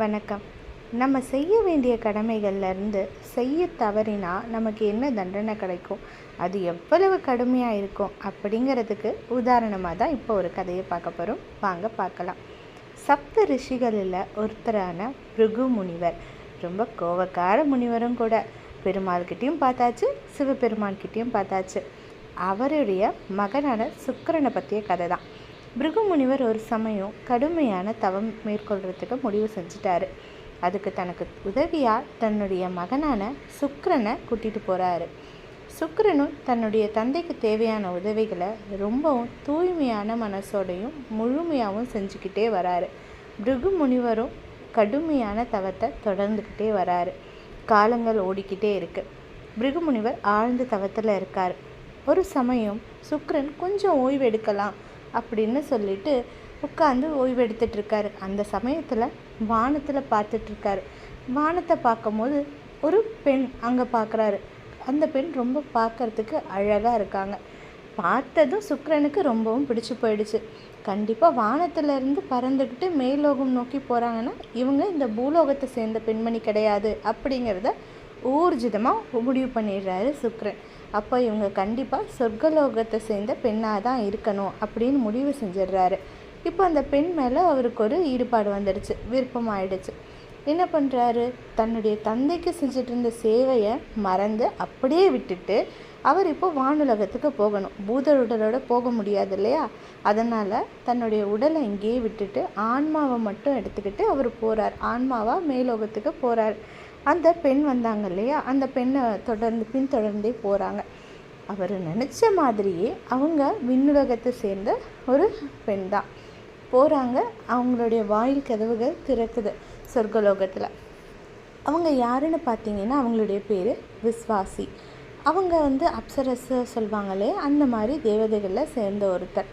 வணக்கம். நம்ம செய்ய வேண்டிய கடமைகள்லேருந்து செய்ய தவறினா நமக்கு என்ன தண்டனை கிடைக்கும்? அது எவ்வளவு கடுமையாக இருக்கும் அப்படிங்கிறதுக்கு உதாரணமாக தான் இப்போ ஒரு கதையை பார்க்க போகிறோம் வாங்க பார்க்கலாம். சப்த ரிஷிகளில் ஒருத்தரான பிருகு முனிவர். ரொம்ப கோவக்கார முனிவரும் கூட. பெருமாள்கிட்டையும் பார்த்தாச்சு சிவபெருமான்கிட்டையும் பார்த்தாச்சு. அவருடைய மகனான சுக்கரனை பற்றிய கதை தான். பிருகுமுனிவர் ஒரு சமயம் கடுமையான தவம் மேற்கொள்கிறதுக்கு முடிவு செஞ்சிட்டாரு. அதுக்கு தனக்கு உதவியாக தன்னுடைய மகனான சுக்கரனை கூட்டிகிட்டு போகிறாரு சுக்கரனும் தன்னுடைய தந்தைக்கு தேவையான உதவிகளை ரொம்பவும் தூய்மையான மனசோடையும் முழுமையாகவும் செஞ்சுக்கிட்டே வராரு. பிருகு முனிவரும் கடுமையான தவத்தை தொடர்ந்துக்கிட்டே வராரு. காலங்கள் ஓடிக்கிட்டே இருக்கு. பிருகு முனிவர் ஆழ்ந்த தவத்தில் இருக்கார். ஒரு சமயம் சுக்ரன் கொஞ்சம் ஓய்வு எடுக்கலாம். அப்படின்னு சொல்லிட்டு உட்காந்து ஓய்வு எடுத்துட்டு இருக்காரு அந்த சமயத்தில் வானத்தில் பார்த்துட்டு இருக்காரு வானத்தை பார்க்கும்போது ஒரு பெண் அங்கே பார்க்குறாரு. அந்த பெண் ரொம்ப பார்க்கறதுக்கு அழகாக இருக்காங்க. பார்த்ததும் சுக்கரனுக்கு ரொம்பவும் பிடிச்சு போயிடுச்சு. கண்டிப்பாக வானத்திலேருந்து பறந்துக்கிட்டு மேலோகம் நோக்கி போகிறாங்கன்னா இவங்க இந்த பூலோகத்தை சேர்ந்த பெண்மணி கிடையாது அப்படிங்கிறத ஊர்ஜிதமாக முடிவு பண்ணிடுறாரு சுக்கரன். அப்போ இவங்க கண்டிப்பாக சொர்க்கலோகத்தை சேர்ந்த பெண்ணாக தான் இருக்கணும் அப்படின்னு முடிவு செஞ்சிடுறாரு. இப்போ அந்த பெண் மேலே அவருக்கு ஒரு ஈடுபாடு வந்துடுச்சு விருப்பமாயிடுச்சு. என்ன பண்ணுறாரு தன்னுடைய தந்தைக்கு செஞ்சுட்டு இருந்த சேவையை மறந்து அப்படியே விட்டுட்டு அவர் இப்போ வானுலகத்துக்கு போகணும். பூத உடலோட போக முடியாது இல்லையா? அதனால் தன்னுடைய உடலை இங்கேயே விட்டுட்டு ஆன்மாவை மட்டும் எடுத்துக்கிட்டு அவர் போகிறார் ஆன்மாவாக மேலோகத்துக்கு போகிறார் அந்த பெண் வந்தாங்க இல்லையா? அந்த பெண்ணை தொடர்ந்து பின்தொடர்ந்தே போகிறாங்க அவர் நினச்ச மாதிரியே அவங்க விண்ணுலகத்தை சேர்ந்த ஒரு பெண் தான். போகிறாங்க அவங்களுடைய வாயில் கதவுகள் திறக்குது சொர்க்கலோகத்தில். அவங்க யாருன்னு பார்த்தீங்கன்னா அவங்களுடைய பேர் விஸ்வாசி. அவங்க வந்து அப்சரஸ் சொல்லுவாங்களே அந்த மாதிரி தேவதைகளில் சேர்ந்த ஒருத்தர்.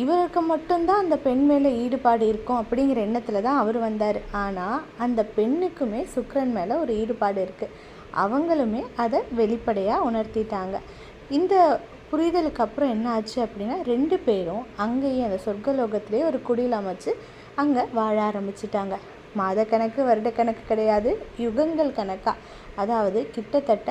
இவருக்கு மட்டும்தான் அந்த பெண் மேலே ஈடுபாடு இருக்கும் அப்படிங்கிற எண்ணத்தில் தான் அவர் வந்தார். ஆனால் அந்த பெண்ணுக்குமே சுக்ரன் மேலே ஒரு ஈடுபாடு இருக்குது அவங்களுமே அதை வெளிப்படையாக உணர்த்திட்டாங்க. இந்த புரிதலுக்கு அப்புறம் என்ன ஆச்சு அப்படின்னா ரெண்டு பேரும் அங்கேயே அந்த சொர்க்கலோகத்திலே ஒரு குடியில் அமைச்சு அங்கே வாழ ஆரம்பிச்சிட்டாங்க. மாதக்கணக்கு வருடக்கணக்கு கிடையாது யுகங்கள் கணக்காக அதாவது கிட்டத்தட்ட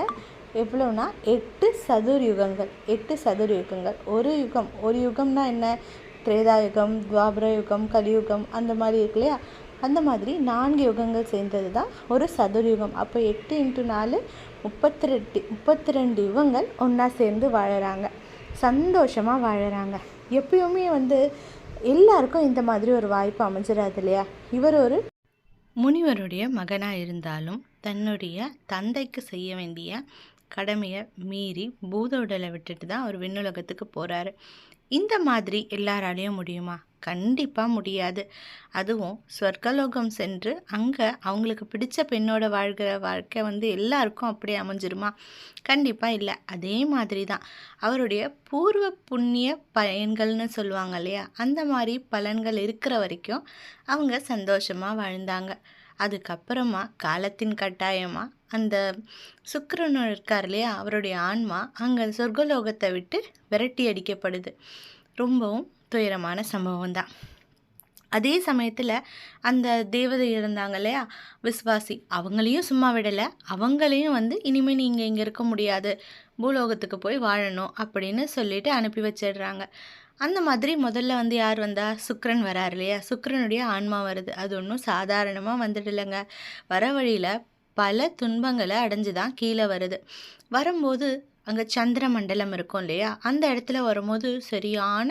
எவ்வளோனா எட்டு சதுர் யுகங்கள் எட்டு சதுர் யுகங்கள் ஒரு யுகம் ஒரு யுகம்னா என்ன? திரேதா யுகம் துவாபர யுகம் கலியுகம் அந்த மாதிரி இருக்கு இல்லையா? அந்த மாதிரி நான்கு யுகங்கள் சேர்ந்தது தான் ஒரு சதுர் யுகம் அப்போ எட்டு இன்ட்டு நாலு முப்பத்தி ரெண்டு முப்பத்தி ரெண்டு யுகங்கள் ஒன்றா சேர்ந்து வாழறாங்க. சந்தோஷமாக வாழறாங்க. எப்பயுமே வந்து எல்லாருக்கும் இந்த மாதிரி ஒரு வாய்ப்பு அமைஞ்சிடாது இல்லையா? இவர் ஒரு முனிவருடைய மகனாக இருந்தாலும் தன்னுடைய தந்தைக்கு செய்ய வேண்டிய கடமையை மீறி பூத உடலை விட்டுட்டு தான் அவர் விண்ணுலகத்துக்கு போகிறாரு இந்த மாதிரி எல்லாராலையும் முடியுமா? கண்டிப்பாக முடியாது. அதுவும் சொர்க்கலோகம் சென்று அங்கே அவங்களுக்கு பிடிச்ச பெண்ணோட வாழ்கிற வாழ்க்கை வந்து எல்லாருக்கும் அப்படியே அமைஞ்சிருமா? கண்டிப்பாக இல்லை. அதே மாதிரி தான். அவருடைய பூர்வ புண்ணிய பயன்கள்னு சொல்லுவாங்க இல்லையா? அந்த மாதிரி பலன்கள் இருக்கிற வரைக்கும் அவங்க சந்தோஷமாக வாழ்ந்தாங்க. அதுக்கப்புறமா காலத்தின் கட்டாயமாக அந்த சுக்கிரன் இருக்கார் இல்லையா அவருடைய ஆன்மா அங்கே சொர்க்கலோகத்தை விட்டு விரட்டி அடிக்கப்படுது. ரொம்பவும் துயரமான சம்பவம் தான் அதே சமயத்தில் அந்த தேவதை இருந்தாங்க இல்லையா விஸ்வாசி அவங்களையும் சும்மா விடலை. அவங்களையும் வந்து இனிமேல் நீங்கள் இங்கே இருக்க முடியாது. பூலோகத்துக்கு போய் வாழணும் அப்படின்னு சொல்லிட்டு அனுப்பி வச்சிடுறாங்க. அந்த மாதிரி முதல்ல வந்து யார் வந்தா? சுக்ரன் வரார் இல்லையா? சுக்ரனுடைய ஆன்மா வருது. அது ஒன்றும் சாதாரணமாக வந்துடலைங்க வர வழியில் பல துன்பங்களை அடைஞ்சு தான் கீழே வருது. வரும்போது அங்கே சந்திர மண்டலம் இருக்கும் இல்லையா? அந்த இடத்துல வரும்போது சரியான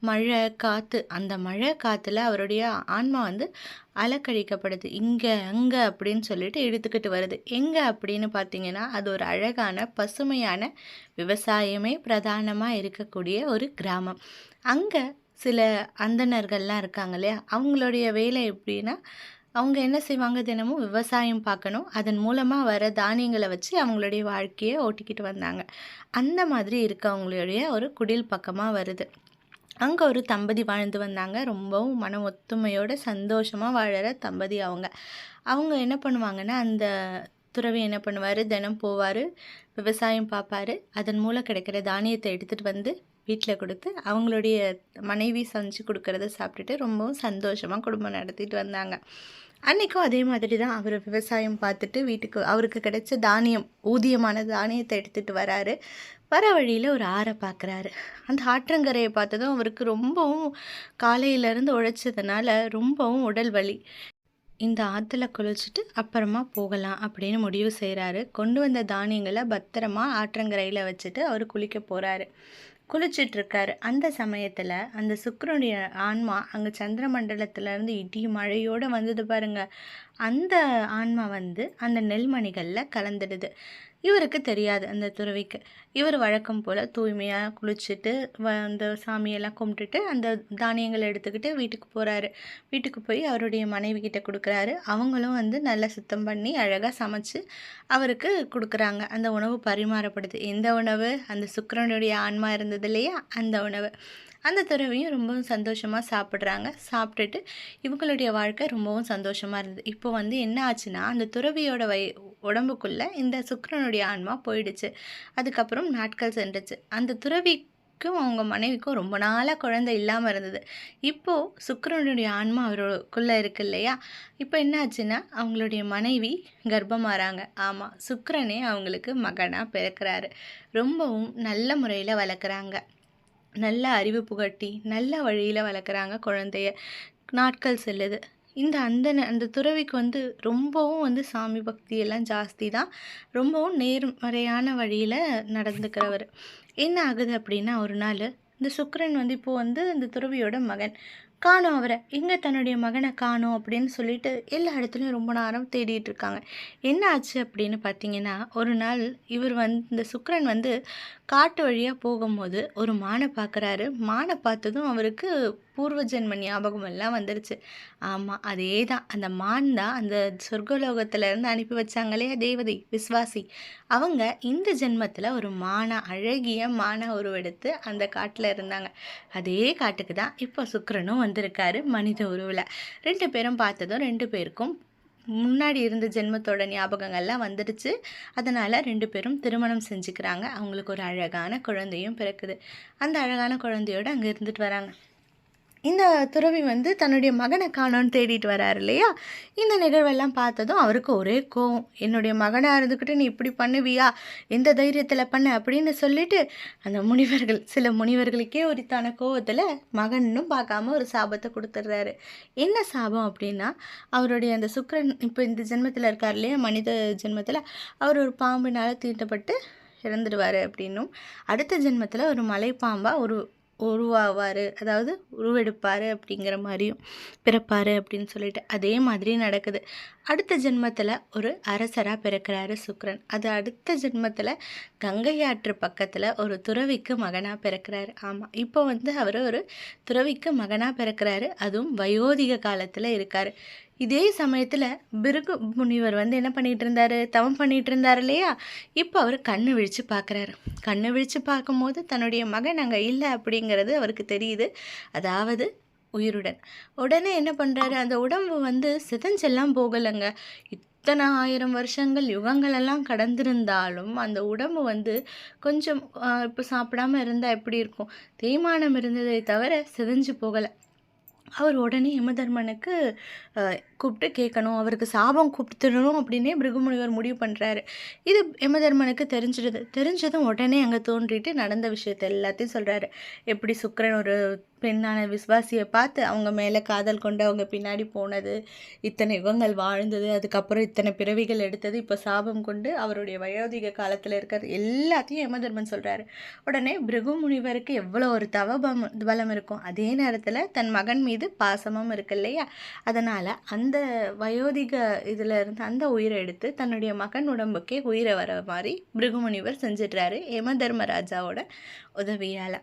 மழை காற்று அந்த மழை காற்றுல அவருடைய ஆன்மா வந்து அலக்கழிக்கப்படுது இங்கே அங்கே அப்படின்னு சொல்லிட்டு இழுத்துக்கிட்டு வருது. எங்கே அப்படின்னு பார்த்தீங்கன்னா அது ஒரு அழகான பசுமையான விவசாயமே பிரதானமாக இருக்கக்கூடிய ஒரு கிராமம். அங்கே சில அந்தணர்கள்லாம் இருக்காங்க இல்லையா? அவங்களுடைய வேலை எப்படின்னா அவங்க என்ன செய்வாங்க தினமும் விவசாயம் பார்க்கணும். அதன் மூலமாக வர தானியங்களை வச்சு அவங்களுடைய வாழ்க்கையை ஓட்டிக்கிட்டு வந்தாங்க. அந்த மாதிரி இருக்கவங்களுடைய ஒரு குடில் பக்கமாக வருது. அங்கே ஒரு தம்பதி வாழ்ந்து வந்தாங்க. ரொம்பவும் மன ஒத்துமையோட சந்தோஷமாக வாழற தம்பதி அவங்க. அவங்க என்ன பண்ணுவாங்கன்னா அந்த துறவி என்ன பண்ணுவார்? தினம் போவார் விவசாயம் பார்ப்பாரு. அதன் மூலம் கிடைக்கிற தானியத்தை எடுத்துகிட்டு வந்து வீட்டில் கொடுத்து அவங்களுடைய மனைவி சமைச்சு கொடுக்கறத சாப்பிட்டுட்டு ரொம்பவும் சந்தோஷமாக குடும்பம் நடத்திட்டு வந்தாங்க. அன்றைக்கும் அதே மாதிரி தான் அவர் விவசாயம் பார்த்துட்டு வீட்டுக்கு அவருக்கு கிடைச்ச தானியம் ஊதியமான தானியத்தை எடுத்துகிட்டு வராரு. வர வழியில் ஒரு ஆறை பார்க்குறாரு அந்த ஆற்றங்கரையை பார்த்ததும் அவருக்கு ரொம்பவும் காலையிலேருந்து உழைச்சதுனால ரொம்பவும் உடல் வலி. இந்த ஆற்றுல குளிச்சுட்டு அப்புறமா போகலாம் அப்படின்னு முடிவு செய்கிறாரு கொண்டு வந்த தானியங்களை பத்திரமா ஆற்றங்கரையில் வச்சுட்டு அவர் குளிக்க போகிறாரு குளிச்சிட்ருக்காரு. அந்த சமயத்தில் அந்த சுக்கரனுடைய ஆன்மா அங்கே சந்திர மண்டலத்திலேருந்து இடி மழையோடு வந்தது பாருங்கள் அந்த ஆன்மா வந்து அந்த நெல்மணிகளில் கலந்துடுது. இவருக்கு தெரியாது அந்த துறவிக்கு. இவர் வழக்கம் போல் தூய்மையாக குளிச்சுட்டு வ அந்த சாமியெல்லாம் கும்பிட்டுட்டு அந்த தானியங்களை எடுத்துக்கிட்டு வீட்டுக்கு போகிறாரு வீட்டுக்கு போய் அவருடைய மனைவி கிட்ட கொடுக்குறாரு. அவங்களும் வந்து நல்லா சுத்தம் பண்ணி அழகாக சமைச்சு அவருக்கு கொடுக்குறாங்க. அந்த உணவு பரிமாறப்படுது. எந்த உணவு? அந்த சுக்கரனுடைய ஆன்மா இருந்தது இல்லையா? அந்த உணவு. அந்த துறவியும் ரொம்பவும் சந்தோஷமாக சாப்பிட்றாங்க. சாப்பிட்டுட்டு இவங்களுடைய வாழ்க்கை ரொம்பவும் சந்தோஷமாக இருந்தது. இப்போ வந்து என்ன ஆச்சுன்னா அந்த துறவியோட வை உடம்புக்குள்ளே இந்த சுக்கரனுடைய ஆன்மா போயிடுச்சு. அதுக்கப்புறம் நாட்கள் சென்றுச்சு. அந்த துறவிக்கும் அவங்க மனைவிக்கும் ரொம்ப நாளாக குழந்தை இல்லாமல் இருந்தது. இப்போது சுக்கரனுடைய ஆன்மா அவருக்குள்ளே இருக்கு இல்லையா? இப்போ என்ன ஆச்சுன்னா அவங்களுடைய மனைவி கர்ப்பமாகறாங்க ஆமாம் சுக்கரனே அவங்களுக்கு மகனாக பிறக்கிறாரு. ரொம்பவும் நல்ல முறையில் வளர்க்குறாங்க. நல்ல அறிவு புகட்டி நல்ல வழியில் வளர்க்குறாங்க குழந்தைய. நாட்கள் செல்லுது. இந்த அந்த அந்த துறவிக்கு வந்து ரொம்பவும் வந்து சாமி பக்தி எல்லாம் ஜாஸ்தி தான். ரொம்பவும் நேர்மறையான வழியில் நடந்துக்கிறவர். என்ன ஆகுது அப்படின்னா ஒரு நாள் இந்த சுக்கரன் வந்து இப்போது வந்து இந்த துறவியோட மகன். காணும் அவரை. எங்கே தன்னுடைய மகனை காணும் அப்படின்னு சொல்லிட்டு எல்லா இடத்துலையும் ரொம்ப நேரம் தேடிட்டு இருக்காங்க. என்ன ஆச்சு அப்படின்னு பார்த்தீங்கன்னா ஒரு நாள் இவர் வந்து இந்த சுக்கரன் வந்து காட்டு வழியாக போகும்போது ஒரு மானை பார்க்குறாரு மானை பார்த்ததும் அவருக்கு பூர்வ ஜென்ம ஞாபகம் எல்லாம் வந்துருச்சு. ஆமாம் அதே தான் அந்த மான் தான் அந்த சொர்க்கலோகத்திலேருந்து அனுப்பி வச்சாங்களே தேவதை விஸ்வாசி அவங்க இந்த ஜென்மத்தில் ஒரு மானா அழகிய மானா உருவெடுத்து அந்த காட்டில் இருந்தாங்க. அதே காட்டுக்கு தான் இப்போ சுக்கரனும் வந்திருக்காரு மனித உருவில். ரெண்டு பேரும் பார்த்ததும் ரெண்டு பேருக்கும் முன்னாடி இருந்த ஜென்மத்தோட ஞாபகங்கள்லாம் வந்துடுச்சு. அதனால் ரெண்டு பேரும் திருமணம் செஞ்சுக்கிறாங்க. அவங்களுக்கு ஒரு அழகான குழந்தையும் பிறக்குது. அந்த அழகான குழந்தையோடு அங்கே இருந்துட்டு வராங்க. இந்த துறவி வந்து தன்னுடைய மகனை காணோன்னு தேடிட்டு வராரு இல்லையா? இந்த நிகழ்வெல்லாம் பார்த்ததும் அவருக்கு ஒரே கோவம். என்னுடைய மகனாக இருந்துக்கிட்டு நீ இப்படி பண்ணுவியா? எந்த தைரியத்தில் பண்ண? அப்படின்னு சொல்லிட்டு அந்த முனிவர்கள் சில முனிவர்களுக்கே உரித்தான கோவத்தில் மகனும் பார்க்காம ஒரு சாபத்தை கொடுத்துட்றாரு. என்ன சாபம் அப்படின்னா அவருடைய அந்த சுக்கரன் இப்போ இந்த ஜென்மத்தில் இருக்கார் இல்லையா? மனித ஜென்மத்தில் அவர் ஒரு பாம்பினால் தீட்டப்பட்டு இறந்துடுவார் அப்படின்னும். அடுத்த ஜென்மத்தில் ஒரு மலைப்பாம்பாக ஒரு உருவாவார். அதாவது உருவெடுப்பார் அப்படிங்கிற மாதிரியும் பிறப்பார் அப்படின்னு சொல்லிட்டு அதே மாதிரி நடக்குது. அடுத்த ஜென்மத்தில் ஒரு அரசராக பிறக்கிறாரு சுக்ரன். அது அடுத்த ஜென்மத்தில் கங்கை ஆற்று பக்கத்தில் ஒரு துறவிக்கு மகனாக பிறக்கிறாரு. ஆமாம் இப்போ வந்து அவர் ஒரு துறவிக்கு மகனாக பிறக்கிறாரு. அதுவும் வயோதிக காலத்தில் இருக்கார். இதே சமயத்தில் பிருகு முனிவர் வந்து என்ன பண்ணிகிட்டு இருந்தார்? தவம் பண்ணிகிட்டு இருந்தார் இல்லையா? இப்போ அவர் கண்ணு விழித்து பார்க்குறாரு கண்ணு விழித்து பார்க்கும்போது தன்னுடைய மகன் அங்கே இல்லை அப்படிங்கிறது அவருக்கு தெரியுது. அதாவது உயிருடன். உடனே என்ன பண்ணுறாரு அந்த உடம்பு வந்து சிதஞ்செல்லாம் போகலைங்க. இத்தனை ஆயிரம் வருஷங்கள் யுகங்களெல்லாம் கடந்திருந்தாலும் அந்த உடம்பு வந்து கொஞ்சம் இப்போ சாப்பிடாமல் இருந்தால் எப்படி இருக்கும்? தேய்மானம் இருந்ததை தவிர சிதஞ்சு போகலை. அவர் உடனே யமதர்மனுக்கு கூப்பிட்டு கேட்கணும் அவருக்கு சாபம் கூப்பிட்டுடணும் அப்படின்னே பிருகுமுனிவர் முடிவு பண்ணுறாரு இது யமதர்மனுக்கு தெரிஞ்சிடுது. தெரிஞ்சதும் உடனே அங்கே தோன்றிட்டு நடந்த விஷயத்த எல்லாத்தையும் சொல்கிறாரு எப்படி சுக்கரன் ஒரு பெண்ணான விஸ்வாசியை பார்த்து அவங்க மேலே காதல் கொண்டு அவங்க பின்னாடி போனது இத்தனை யுகங்கள் வாழ்ந்தது அதுக்கப்புறம் இத்தனை பிறவிகள் எடுத்தது இப்போ சாபம் கொண்டு அவருடைய வயோதிக காலத்தில் இருக்கிறது எல்லாத்தையும் யமதர்மன் சொல்கிறாரு உடனே பிருகு முனிவருக்கு எவ்வளோ ஒரு தவபம் பலம் இருக்கும். அதே நேரத்தில் தன் மகன் மீது பாசமும் இருக்கு இல்லையா? அதனால் அந்த அந்த வயோதிக இதில் இருந்து அந்த உயிரை எடுத்து தன்னுடைய மகன் உடம்புக்கே உயிரை வர மாதிரி பிருகுமுனிவர் செஞ்சிடுறாரு யம தர்மராஜாவோட உதவியால்.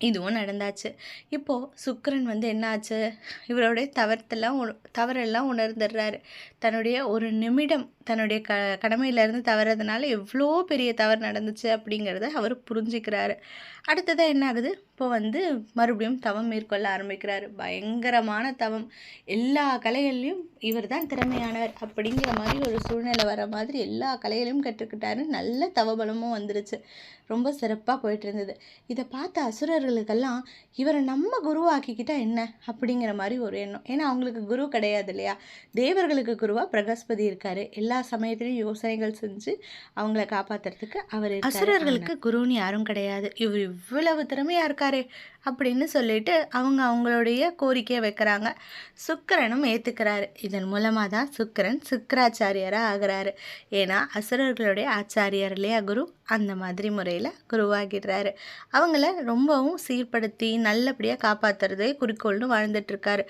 இதுவும் நடந்தாச்சு. இப்போது சுக்கரன் வந்து என்னாச்சு? இவருடைய தவறத்தெல்லாம் தவறெல்லாம் உணர்ந்துடுறாரு. தன்னுடைய ஒரு நிமிடம் தன்னுடைய க கடமையிலேருந்து தவறதுனால எவ்வளோ பெரிய தவறு நடந்துச்சு அப்படிங்கிறத அவர் புரிஞ்சுக்கிறாரு. அடுத்ததாக என்ன ஆகுது? இப்போ வந்து மறுபடியும் தவம் மேற்கொள்ள ஆரம்பிக்கிறாரு. பயங்கரமான தவம். எல்லா கலைகள்லையும் இவர் தான் திறமையானவர் அப்படிங்கிற மாதிரி ஒரு சூழ்நிலை வர மாதிரி எல்லா கலைகளையும் கற்றுக்கிட்டாரு. நல்ல தவபலமும் வந்துருச்சு. ரொம்ப சிறப்பாக போயிட்டு இருந்தது இதை பார்த்த அசுரர்களுக்கெல்லாம் இவரை நம்ம குருவாக்கிக்கிட்டா என்ன? அப்படிங்கிற மாதிரி ஒரு எண்ணம். ஏன்னா அவங்களுக்கு குரு கிடையாது இல்லையா? தேவர்களுக்கு குருவா பிரகஸ்பதி இருக்காரு. எல்லா சமயத்திலையும் யோசனைகள் செஞ்சு அவங்கள காப்பாத்துறதுக்கு அவர் அசுரர்களுக்கு குருன்னு யாரும் கிடையாது. இவர் இவ்வளவு திறமையா இருக்காரே அப்படின்னு சொல்லிட்டு அவங்க அவங்களுடைய கோரிக்கையை வைக்கிறாங்க. சுக்கிரனும் ஏற்றுக்கிறாரு இதன் மூலமாக தான் சுக்கிரன் சுக்கராச்சாரியராக ஆகிறாரு. ஏன்னா அசுரர்களுடைய ஆச்சாரியர் இல்லையா குரு? அந்த மாதிரி முறையில். குருவாகிடுறாரு அவங்கள ரொம்பவும் சீர்படுத்தி நல்லபடியாக காப்பாற்றுறதே குறிக்கோள்னு வாழ்ந்துட்டுருக்காரு.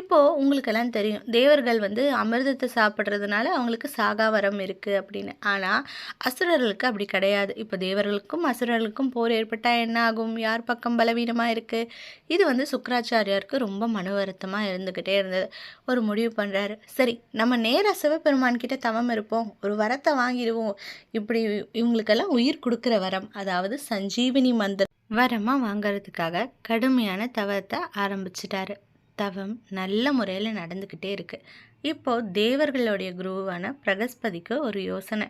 இப்போது உங்களுக்கெல்லாம் தெரியும் தேவர்கள் வந்து அமிர்தத்தை சாப்பிட்றதுனால அவங்களுக்கு சாகா வரம் இருக்குது அப்படின்னு. ஆனால் அசுரர்களுக்கு அப்படி கிடையாது. இப்போ தேவர்களுக்கும் அசுரர்களுக்கும் போர் ஏற்பட்டால் என்ன ஆகும்? யார் பக்கம் பலவீனமாக இருக்குது இது வந்து சுக்கராச்சாரியாருக்கு ரொம்ப மன வருத்தமாக இருந்துக்கிட்டே இருந்தது. ஒரு முடிவு பண்ணுறாரு சரி நம்ம நேராக சிவபெருமான் கிட்ட தவம் இருப்போம். ஒரு வரத்தை வாங்கிடுவோம். இப்படி இவங்களுக்கெல்லாம் உயிர் கொடுக்குற வரம். அதாவது சஞ்சீவினி மந்திரம் வரமாக வாங்கிறதுக்காக கடுமையான தவத்தை ஆரம்பிச்சிட்டாரு. தவம் நல்ல முறையில் நடந்துக்கிட்டே இருக்குது இப்போ தேவர்களுடைய குருவான பிரகஸ்பதிக்கு ஒரு யோசனை.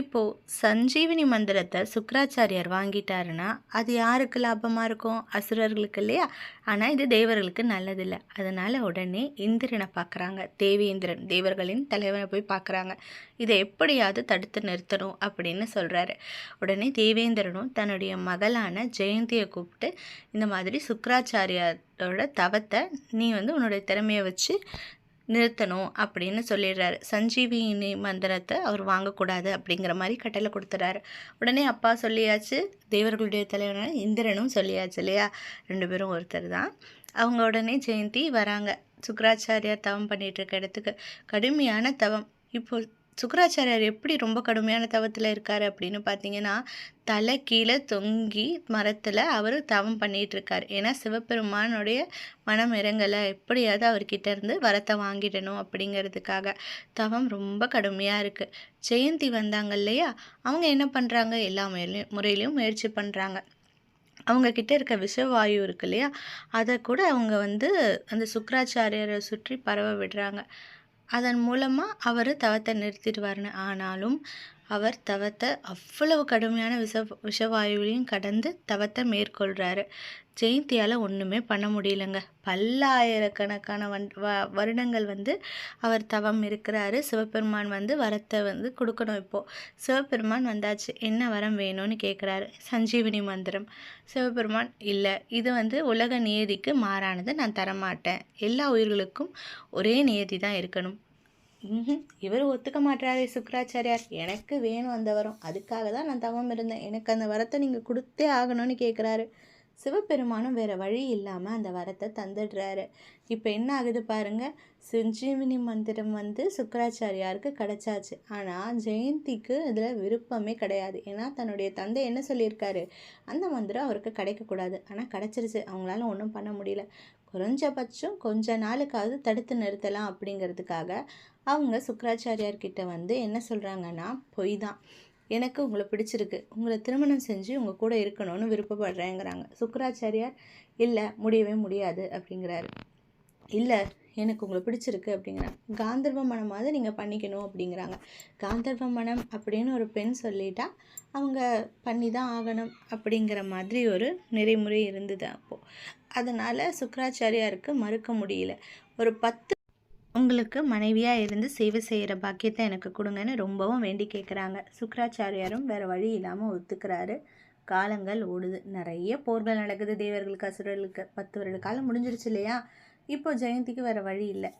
இப்போ சஞ்சீவினி மந்திரத்தை சுக்கராச்சாரியார் வாங்கிட்டாருன்னா அது யாருக்கு லாபமாக இருக்கும்? அசுரர்களுக்கு இல்லையா? ஆனால் இது தேவர்களுக்கு நல்லதில்லை. அதனால உடனே இந்திரனை பார்க்குறாங்க. தேவேந்திரன் தேவர்களின் தலைவனை போய் பார்க்குறாங்க. இதை எப்படியாவது தடுத்து நிறுத்தணும் அப்படின்னு சொல்கிறாரு உடனே தேவேந்திரனும் தன்னுடைய மகளான ஜெயந்தியை கூப்பிட்டு இந்த மாதிரி சுக்கராச்சாரியாரோட தவத்தை நீ வந்து உன்னுடைய திறமையை வச்சு நிறுத்தணும் அப்படின்னு சொல்லிடுறாரு. சஞ்சீவினி மந்திரத்தை அவர் வாங்கக்கூடாது அப்படிங்கிற மாதிரி கட்டளை கொடுத்துறாரு. உடனே அப்பா சொல்லியாச்சு தேவர்களுடைய தலைவரான இந்திரனும் சொல்லியாச்சு இல்லையா? ரெண்டு பேரும் ஒருத்தர் தான். அவங்க உடனே ஜெயந்தி வராங்க. சுக்கராச்சாரியார் தவம் பண்ணிகிட்டு இருக்க இடத்துக்கு. கடுமையான தவம். இப்போ சுக்கராச்சாரியார் எப்படி ரொம்ப கடுமையான தவத்தில் இருக்கார் அப்படின்னு பார்த்தீங்கன்னா தலை கீழே தொங்கி மரத்தில் அவர் தவம் பண்ணிகிட்ருக்கார் ஏன்னா சிவபெருமானுடைய மனம் இறங்கலை. எப்படியாவது அவர்கிட்ட இருந்து வரத்தை வாங்கிடணும் அப்படிங்கிறதுக்காக தவம் ரொம்ப கடுமையாக இருக்குது ஜெயந்தி வந்தாங்க இல்லையா? அவங்க என்ன பண்ணுறாங்க எல்லா முறையிலையும் முறையிலையும் முயற்சி பண்ணுறாங்க அவங்கக்கிட்ட இருக்க விஷவாயு இருக்கு இல்லையா? அதை கூட அவங்க வந்து அந்த சுக்கராச்சாரியரை சுற்றி பரவ விடுறாங்க. அதன் மூலமாக அவர் தவத்தை நிறுத்திடுவார்னு ஆனாலும் அவர் தவத்தை அவ்வளவு கடுமையான விஷ விஷவாயுவையும் கடந்து தவத்தை மேற்கொள்கிறாரு ஜெயந்தியால் ஒன்றுமே பண்ண முடியலங்க. பல்லாயிரக்கணக்கான வன் வ வருடங்கள் வந்து அவர் தவம் இருக்கிறாரு. சிவபெருமான் வந்து வரத்தை வந்து கொடுக்கணும் இப்போது சிவபெருமான் வந்தாச்சு. என்ன வரம் வேணும்னு கேட்குறாரு சஞ்சீவினி மந்திரம். சிவபெருமான் இல்லை இது வந்து உலக நியதிக்கு மாறானது. நான் தரமாட்டேன். எல்லா உயிர்களுக்கும் ஒரே நியதி தான் இருக்கணும். ம்ஹும். இவர் ஒத்துக்க மாட்டாரே சுக்கராச்சாரியார். எனக்கு வேணும் அந்த வரம். அதுக்காக தான் நான் தவம் இருந்தேன். எனக்கு அந்த வரத்தை நீங்கள் கொடுத்தே ஆகணும்னு கேட்குறாரு சிவபெருமானும் வேற வழி இல்லாமல் அந்த வரத்தை தந்துடுறாரு. இப்போ என்ன ஆகுது பாருங்க சஞ்சீவினி மந்திரம் வந்து சுக்கராச்சாரியாருக்கு கிடைச்சாச்சு. ஆனால் ஜெயந்திக்கு இதில் விருப்பமே கிடையாது. ஏன்னா தன்னுடைய தந்தை என்ன சொல்லியிருக்காரு அந்த மந்திரம் அவருக்கு கிடைக்கக்கூடாது. ஆனால் கிடைச்சிருச்சு. அவங்களால ஒன்றும் பண்ண முடியல. குறைஞ்சபட்சம் கொஞ்ச நாளுக்காவது தடுத்து நிறுத்தலாம் அப்படிங்கிறதுக்காக அவங்க சுக்கராச்சாரியார்கிட்ட வந்து என்ன சொல்கிறாங்கன்னா பொய் தான். எனக்கு உங்களை பிடிச்சிருக்கு. உங்களை திருமணம் செஞ்சு உங்கள் கூட இருக்கணும்னு விருப்பப்படுறேங்கிறாங்க. சுக்கராச்சாரியார் இல்லை முடியவே முடியாது அப்படிங்கிறாரு. இல்லை எனக்கு உங்களை பிடிச்சிருக்கு அப்படிங்கிறாங்க. காந்தர்வ மனமாவது நீங்கள் பண்ணிக்கணும் அப்படிங்கிறாங்க. காந்தர்வ மனம் அப்படின்னு ஒரு பெண் சொல்லிட்டா அவங்க பண்ணி தான் ஆகணும் அப்படிங்கிற மாதிரி ஒரு நெறிமுறை இருந்தது அப்போது அதனால் சுக்கராச்சாரியாருக்கு மறுக்க முடியல. ஒரு பத்து உங்களுக்கு மனைவியாக இருந்து சேவை செய்கிற பாக்கியத்தை எனக்கு கொடுங்கன்னு ரொம்பவும் வேண்டி கேட்குறாங்க சுக்கராச்சாரியாரும் வேறு வழி இல்லாமல் ஒத்துக்கிறாரு. காலங்கள் ஓடுது. நிறைய போர்கள் நடக்குது. தேவர்களுக்கு அசுரர்களுக்கு. பத்து வருட காலம் முடிஞ்சிருச்சு இல்லையா? இப்போ ஜெயந்திக்கு வேறு வழி இல்லை.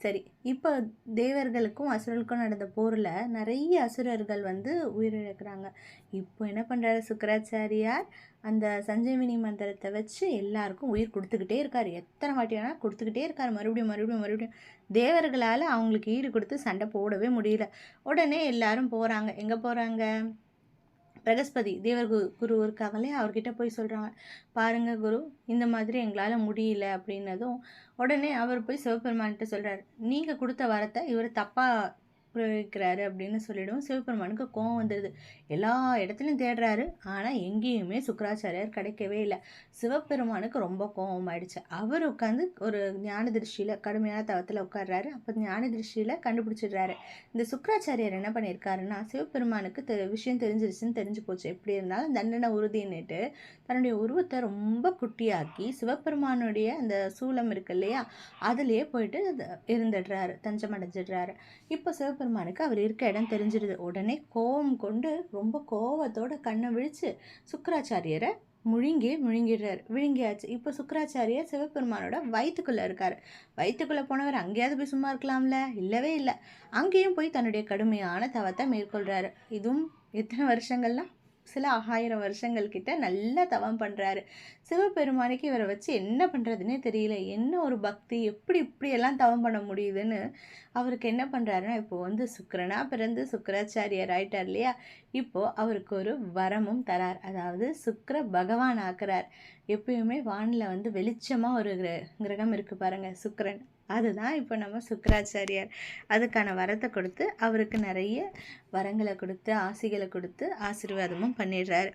சரி இப்போ தேவர்களுக்கும் அசுரர்களுக்கும் நடந்த போரில் நிறைய அசுரர்கள் வந்து உயிரிழக்கிறாங்க. இப்போ என்ன பண்ணுறாரு சுக்கராச்சாரியார்? அந்த சஞ்சீவினி மந்திரத்தை வச்சு எல்லாருக்கும் உயிர் கொடுத்துக்கிட்டே இருக்கார். எத்தனை வாட்டி வேணால் கொடுத்துக்கிட்டே இருக்கார். மறுபடியும் மறுபடியும் மறுபடியும். தேவர்களால் அவங்களுக்கு ஈடு கொடுத்து சண்டை போடவே முடியல. உடனே எல்லாரும் போகிறாங்க எங்கே போகிறாங்க பிரகஸ்பதி தேவர் குரு குரு இருக்காங்களே அவர்கிட்ட போய் சொல்கிறாங்க பாருங்கள் குரு இந்த மாதிரி எங்களால் முடியல அப்படின்னதும் உடனே அவர் போய் சிவபெருமான்கிட்ட சொல்கிறார் நீங்கள் கொடுத்த வரத்தை இவர் தப்பாக பிரயோகிக்கிறாரு அப்படின்னு சொல்லிடும். சிவபெருமானுக்கு கோவம் வந்துடுது எல்லா இடத்துலையும் தேடுறாரு. ஆனால் எங்கேயுமே சுக்கராச்சாரியார் கிடைக்கவே இல்லை. சிவபெருமானுக்கு ரொம்ப கோவம் ஆயிடுச்சு அவர் உட்காந்து ஒரு ஞான திருஷ்டியில் கடுமையான தவத்தில் உட்கார்றாரு. அப்போ ஞான திருஷ்டியில் கண்டுபிடிச்சிடுறாரு. இந்த சுக்கராச்சாரியார் என்ன பண்ணியிருக்காருன்னா சிவபெருமானுக்கு தெ விஷயம் தெரிஞ்சிருச்சுன்னு தெரிஞ்சு போச்சு. எப்படி இருந்தாலும் தண்டனை உறுதின்னுட்டு தன்னுடைய உருவத்தை ரொம்ப குட்டியாக்கி சிவபெருமானுடைய அந்த சூலம் இருக்கு இல்லையா அதுலேயே போயிட்டு இருந்துடுறாரு. தஞ்சம் அடைஞ்சிடுறாரு இப்போ சிவபெருமானுக்கு அவர் இருக்க இடம் தெரிஞ்சிருது. உடனே கோபம் கொண்டு ரொம்ப கோபத்தோட கண்ணை விழிச்சு சுக்கராச்சாரியரை முழுங்கி முழுங்கிடுறாரு. விழுங்கியாச்சு. இப்போ சுக்கராச்சாரியர் சிவபெருமானோட வயிற்றுக்குள்ளே இருக்கார். வயிற்றுக்குள்ளே போனவர் அங்கேயாவது போய் சும்மா இருக்கலாம்ல? இல்லவே இல்லை. அங்கேயும் போய் தன்னுடைய கடுமையான தவத்தை மேற்கொள்கிறாரு இதுவும் எத்தனை வருஷங்கள்லாம் சில ஆயிரம் வருஷங்கள் கிட்ட நல்லா தவம் பண்ணுறாரு சிவபெருமானுக்கு இவரை வச்சு என்ன பண்ணுறதுனே தெரியல. என்ன ஒரு பக்தி? எப்படி இப்படியெல்லாம் தவம் பண்ண முடியுதுன்னு அவருக்கு என்ன பண்ணுறாருன்னா இப்போ வந்து சுக்கரனாக பிறந்து சுக்கராச்சாரியர் ஆயிட்டார் இல்லையா? இப்போது அவருக்கு ஒரு வரமும் தரார். அதாவது சுக்கர பகவான் ஆக்குறார். எப்பயுமே வானில் வந்து வெளிச்சமாக ஒரு கிர கிரகம் இருக்குது பாருங்கள் சுக்கிரன். அதுதான் இப்போ நம்ம சுக்கராச்சாரியார். அதுக்கான வரத்தை கொடுத்து அவருக்கு நிறைய வரங்களை கொடுத்து ஆசிகளை கொடுத்து ஆசீர்வாதமும் பண்ணிடுறாரு.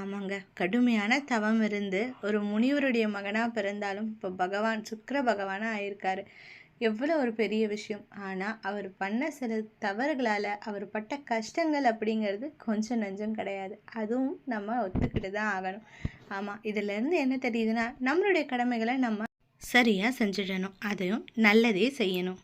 ஆமாங்க. கடுமையான தவம் இருந்து ஒரு முனிவருடைய மகனாக பிறந்தாலும் இப்போ பகவான் சுக்கர பகவானாக ஆயிருக்காரு. எவ்வளோ ஒரு பெரிய விஷயம். ஆனால் அவர் பண்ண சில தவறுகளால் அவர் பட்ட கஷ்டங்கள் அப்படிங்கிறது கொஞ்சம் நஞ்சம் கிடையாது. அதுவும் நம்ம ஒத்துக்கிட்டு தான் ஆகணும் ஆமாம் இதிலேருந்து என்ன தெரியுதுன்னா நம்மளுடைய கடமைகளை நம்ம சரியாக செஞ்சிடணும். அதையும் நல்லதே செய்யணும்.